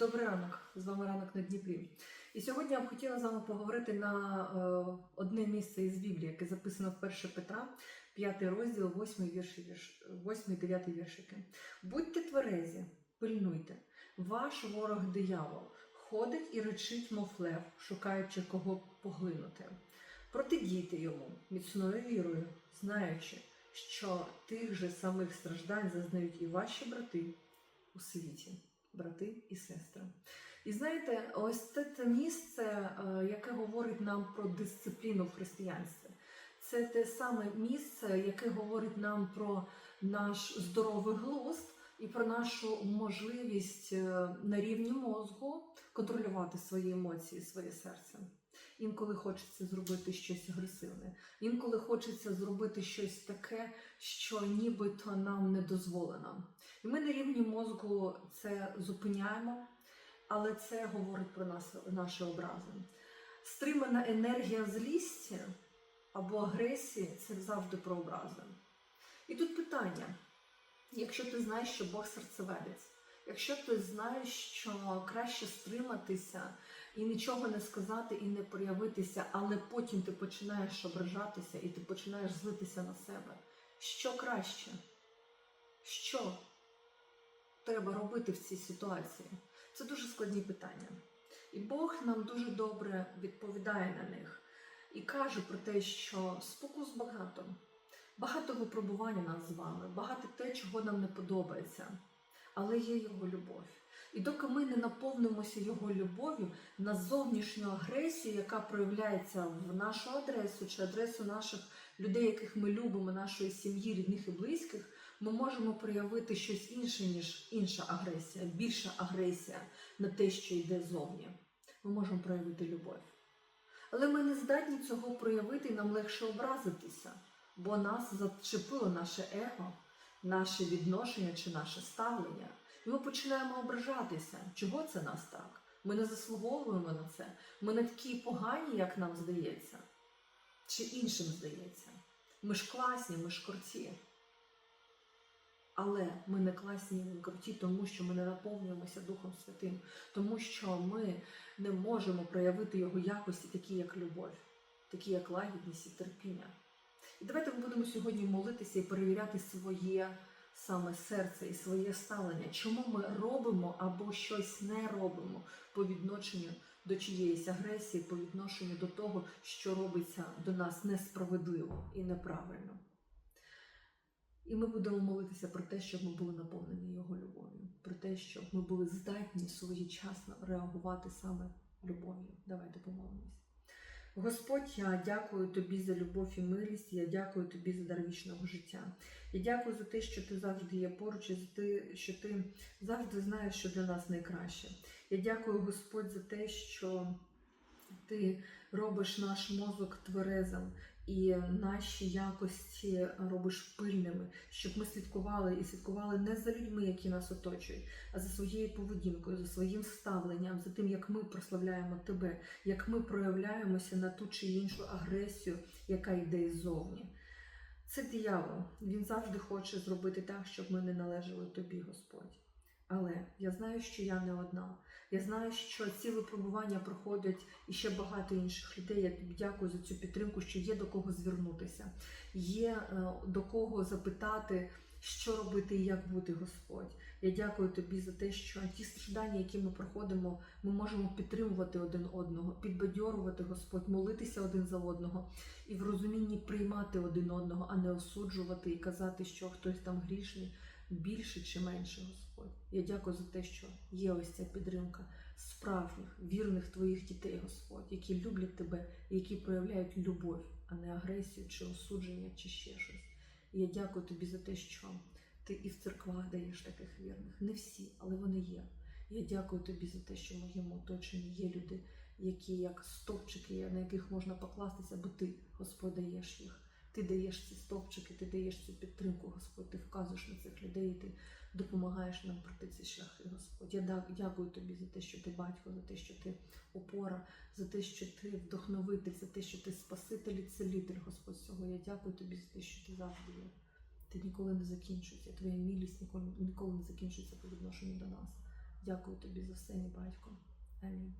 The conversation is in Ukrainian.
Добрий ранок, з вами ранок на Дніпрі. І сьогодні я б хотіла з вами поговорити на е, одне місце із Біблії, яке записано в 1 Петра, 5 розділ, 8 вірші, вірш, 8 9 віршики. Будьте тверезі, пильнуйте, ваш ворог диявол ходить і речить, мов лев, шукаючи кого поглинути. Протидійте йому міцною вірою, знаючи, що тих же самих страждань зазнають і ваші брати у світі брати і сестри. І знаєте, ось це те місце, е, яке говорить нам про дисципліну в християнстві. Це те саме місце, яке говорить нам про наш здоровий глузд і про нашу можливість е, на рівні мозку контролювати свої емоції, своє серце. Інколи хочеться зробити щось агресивне, інколи хочеться зробити щось таке, що нібито нам не дозволено. І ми на рівні мозку це зупиняємо, але це говорить про нас, наші образи. Стримана енергія злісті або агресії це завжди про образи. І тут питання: якщо ти знаєш, що Бог серцеведець, якщо ти знаєш, що краще стриматися і нічого не сказати і не проявитися, але потім ти починаєш ображатися і ти починаєш злитися на себе, що краще? Що треба робити в цій ситуації? Це дуже складні питання. І Бог нам дуже добре відповідає на них і каже про те, що спокус багато, багато випробування нас з вами, багато те, чого нам не подобається, але є його любов. І доки ми не наповнимося його любов'ю на зовнішню агресію, яка проявляється в нашу адресу чи адресу наших людей, яких ми любимо, нашої сім'ї, рідних і близьких, ми можемо проявити щось інше, ніж інша агресія, більша агресія на те, що йде зовні. Ми можемо проявити любов. Але ми не здатні цього проявити, і нам легше образитися, бо нас зачепило наше его, наше відношення чи наше ставлення. І ми починаємо ображатися. Чого це нас так? Ми не заслуговуємо на це. Ми не такі погані, як нам здається, чи іншим здається. Ми ж класні, ми ж круті. Але ми не класні, не круті, тому що ми не наповнюємося Духом Святим, тому що ми не можемо проявити його якості, такі як любов, такі як лагідність і терпіння. І давайте ми будемо сьогодні молитися і перевіряти своє саме серце і своє ставлення, чому ми робимо або щось не робимо по відношенню до чиєїсь агресії, по відношенню до того, що робиться до нас несправедливо і неправильно. І ми будемо молитися про те, щоб ми були наповнені Його любов'ю, про те, щоб ми були здатні своєчасно реагувати саме любов'ю. Давайте помолимось. Господь, я дякую тобі за любов і милість. Я дякую тобі за дар вічного життя. Я дякую за те, що ти завжди є поруч, і за те, що ти завжди знаєш, що для нас найкраще. Я дякую, Господь, за те, що ти робиш наш мозок тверезим і наші якості робиш пильними, щоб ми слідкували і слідкували не за людьми, які нас оточують, а за своєю поведінкою, за своїм ставленням, за тим, як ми прославляємо тебе, як ми проявляємося на ту чи іншу агресію, яка йде іззовні. Це диявол. Він завжди хоче зробити так, щоб ми не належали тобі, Господь. Але я знаю, що я не одна. Я знаю, що ці випробування проходять і ще багато інших людей. Я дякую за цю підтримку, що є до кого звернутися, є е, до кого запитати, що робити і як бути, Господь. Я дякую тобі за те, що ті страждання, які ми проходимо, ми можемо підтримувати один одного, підбадьорувати Господь, молитися один за одного і в розумінні приймати один одного, а не осуджувати і казати, що хтось там грішний більше чи менше, Господь. Я дякую за те, що є ось ця підтримка справжніх, вірних твоїх дітей, Господь, які люблять тебе, які проявляють любов, а не агресію чи осудження, чи ще щось. Я дякую тобі за те, що ти і в церквах даєш таких вірних. Не всі, але вони є. Я дякую тобі за те, що в моєму оточенні є люди, які як стовпчики, на яких можна покластися, бо ти, Господь, даєш їх. Ти даєш ці стовпчики, ти даєш цю підтримку, Господь, ти вказуєш на цих людей, ти допомагаєш нам пройти ці шляхи, Господь. Я дякую тобі за те, що ти батько, за те, що ти опора, за те, що ти вдохновитель, за те, що ти спаситель і целитель, Господь всього. Я дякую тобі за те, що ти завжди є. Ти ніколи не закінчуєшся, твоя милість ніколи, ніколи не закінчується по відношенню до нас. Дякую тобі за все, мій батько. Амінь.